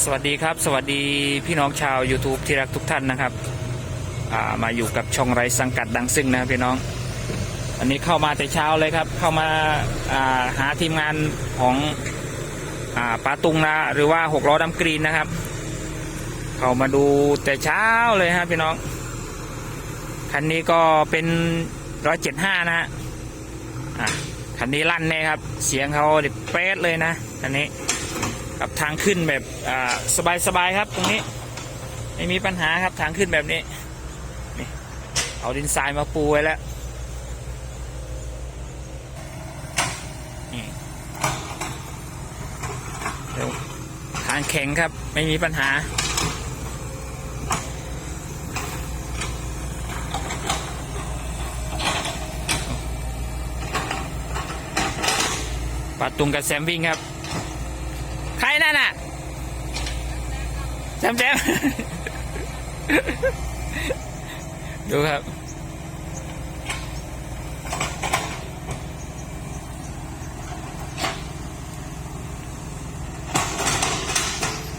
สวัสดีครับ สวัสดีพี่น้องชาว YouTube ที่รักทุกท่านนะครับามาอยู่กับช่องไรสังกัดดังซึ่งนะครับพี่น้อง อันนี้เข้ามาแต่เช้าเลยครับ เข้ามาาหาทีมงานของอ่าปาตุงนะหรือว่าหกล้อดำกรีนนะครับ เข้ามาดูแต่เช้าเลยครับพี่น้องคันนี้ก็เป็นร้อยเจ็ดห้านะฮะคันนี้ลั่นแน่ครับ เสียงเขาเด็ดเป๊ะเลยนะคันนี้ กับทางขึ้นแบบสบายๆครับตรงนี้ ไม่มีปัญหาครับทางขึ้นแบบนี้นี่เอาดินทรายมาปูไว้แล้วนี่เดี๋ยวทางแข็งครับไม่มีปัญหาปัดตุงกับแซมวิ่งครับ นั่นน่ะแจมแจมดูครับ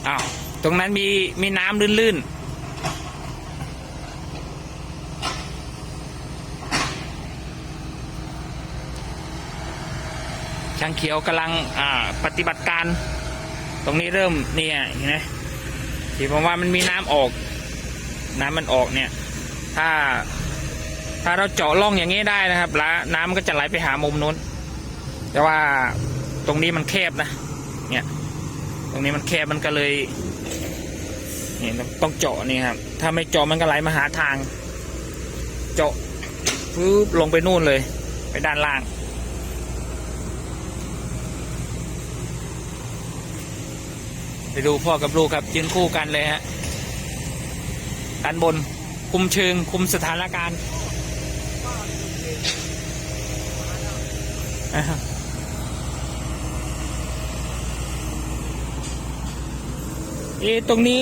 อ้าว ตรงนั้นมี มีน้ำลื่น ๆช่างเขียวกำลังอ่าปฏิบัติการ ตรงนี้เริ่มเนี่ยเห็นไหมที่ผมว่ามันมีน้ำออก น้ำมันออกเนี่ย ถ้า ถ้าเราเจาะร่องอย่างนี้ได้นะครับแล้วน้ำมันก็จะไหลไปหามุมนู้น แต่ว่าตรงนี้มันแคบนะ เนี่ย ตรงนี้มันแคบมันก็เลยนี่ต้องต้องเจาะนี่ครับ ถ้าไม่เจาะมันก็ไหลมาหาทาง เจาะปึ๊บลงไปนู่นเลย ไปด้านล่าง ไปดูพ่อกับลูกครับยืนคู่กันเลยฮะด้านบนคุมเชิงคุมสถานการณ์อ่าฮะเอตรงนี้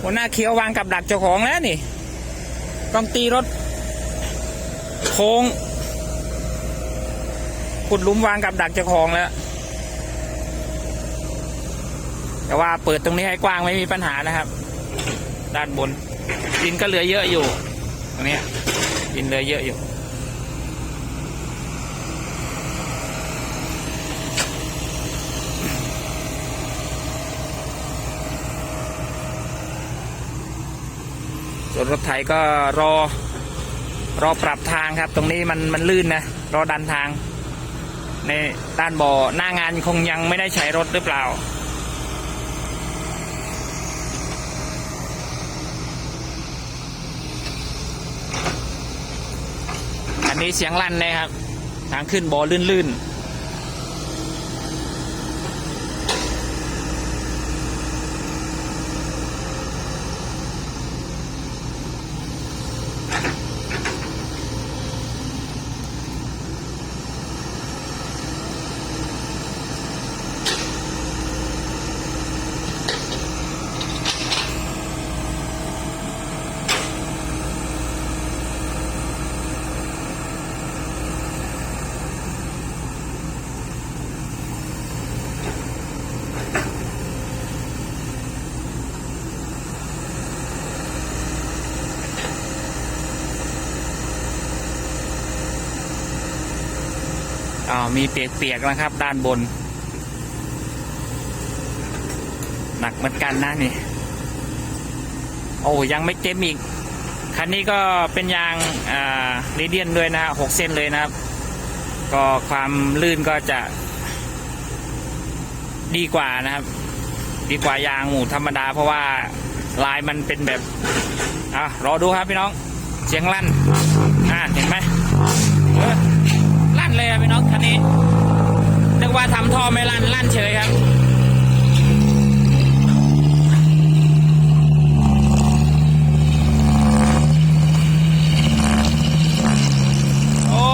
หัวหน้าเขียววางกับดักเจ้าของแล้วนี่ ต้องตีรถ โค้งขุดลุมวางกับดักเจ้าของแล้ว แต่ว่าเปิดตรงนี้ให้กว้างไม่มีปัญหานะครับ ด้านบนดินก็เหลือเยอะอยู่ ตรงนี้ดินเหลือเยอะอยู่ส่วนรถไถก็รอ รอปรับทางครับ ตรงนี้มันมันลื่นนะ รอดันทาง ในด้านบ่อหน้างานคงยังไม่ได้ใช้รถหรือเปล่า อันนี้เสียงลั่นเลยครับ ทางขึ้นบ่อลื่นๆ มีเปียกๆนะครับ ด้านบน หนักเหมือนกันนะนี่ โอ้ยังไม่เต็มอีก คันนี้ก็เป็นยางอ่าลิเดียนด้วยนะฮะหกเส้นเลยนะครับ ก็ความลื่นก็จะ ดีกว่านะครับ ดีกว่ายางหมูธรรมดา เพราะว่าลายมันเป็นแบบอะรอดูครับพี่น้อง เสียงลั่น อ่าเห็นไหมานลั่นเฉยครับ โอ้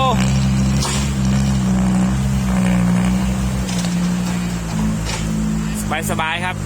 สบายสบายครับ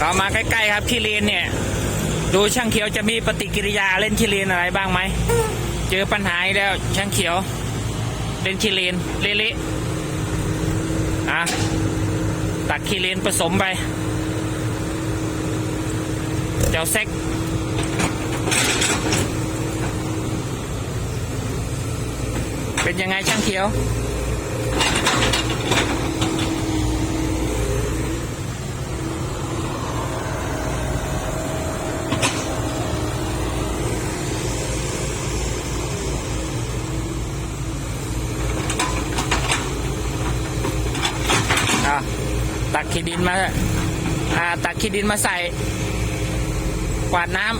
เรามาใกล้ๆครับที่เลนเนี่ย ดูช่างเขียวจะมีปฏิกิริยาเล่นที่เลนอะไรบ้างไหม เจอปัญหาแล้วช่างเขียว เล่นขี้เลนเละๆอะตักขี้เลนผสมไป เจ้าเซ็กเป็นยังไงช่างเขียว ขี้ดินมาอ่าตักขี้ดินมาใส่ กวาดน้ำ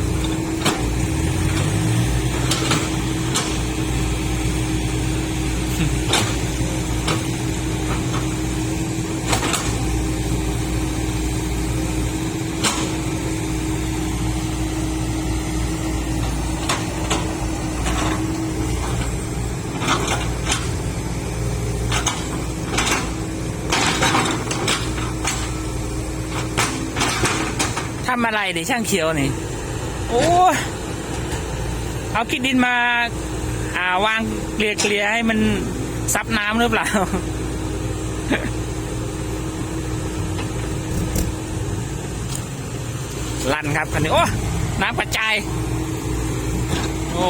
อะไรดิช่างเขียวนี่โอ้เอาขี้ดินมา อ่าวางเกลี่ยเกลี่ยให้มันซับน้ำหรือเปล่าลั่นครับคันนี้โอ้น้ำกระจายโอ้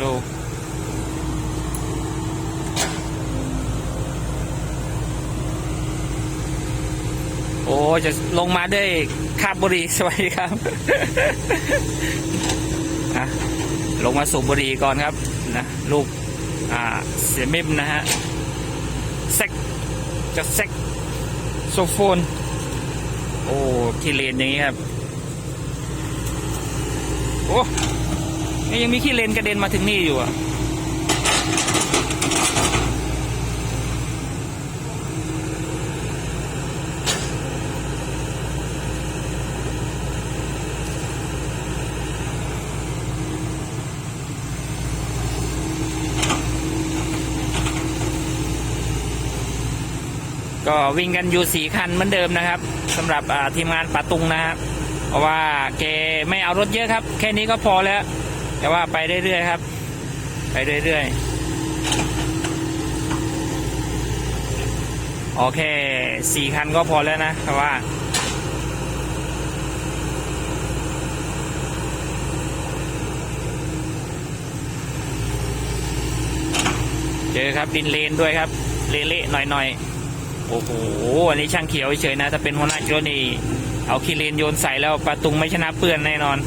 ดู โอ้จะลงมาด้วยคาบบุรีสวัสดีครับอะลงมาสูบบุรีก่อนครับนะลูกอ่าเสียมิมนะฮะเซ็กจะเซ็กโซโฟน โอ้ขี้เลนอย่างนี้ครับ โอ้ยังมีขี้เลนกระเด็นมาถึงนี่อยู่อะ ก็วิ่งกันอยู่สี่คันเหมือนเดิมนะครับสำหรับทีมงานป่าตุงนะครับเพราะว่าแกไม่เอารถเยอะครับ แค่นี้ก็พอแล้ว แต่ว่าไปเรื่อยๆครับ ไปเรื่อยๆโอเคสี่คันก็พอแล้วนะแต่ว่าเจอครับดินเลนด้วยครับ เละๆหน่อยๆ โอ้โห อันนี้ช่างเขียวเฉยนะ ถ้าเป็นหัวหน้าจุลนี่ เอาขี้เลนโยนใส่แล้วปลาตุงไม่ชนะเปื้อนแน่นอน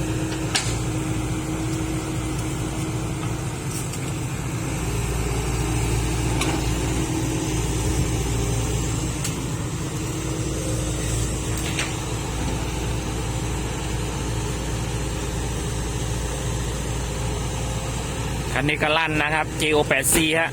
คันนี้ก็ลั่นนะครับ JO8C ฮะ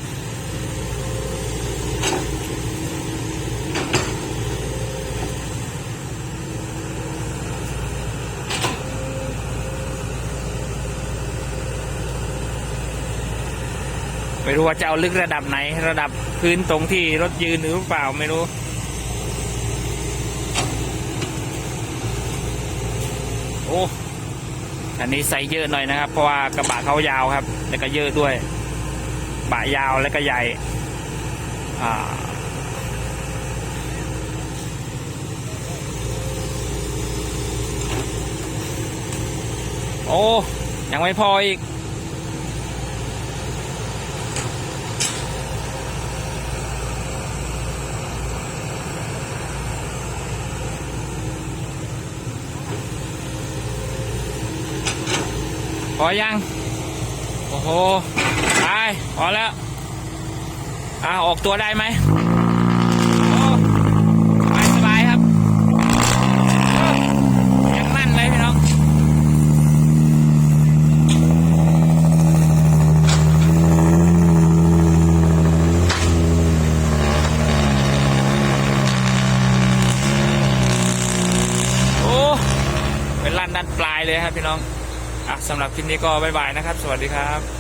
ไม่รู้ว่าจะเอาลึกระดับไหน ระดับพื้นตรงที่รถยืนหรือเปล่าไม่รู้โอ้อันนี้ใส่เยอะหน่อยนะครับ เพราะว่ากระบะเขายาวครับ แล้วก็เยอะด้วยบะยาวแล้วก็ใหญ่อ่าโอ้ยังไม่พออีก พอยัง โอ้โห ไป พอแล้ว อ่าออกตัวได้ไหมโอ้สบายสบายครับโอ้ยังมั่นเลยพี่น้อง โอ้ เป็นลั่นด้านปลายเลยครับพี่น้อง อะสำหรับค ลิปนี้ก็บายบายนะครับ สวัสดีครับ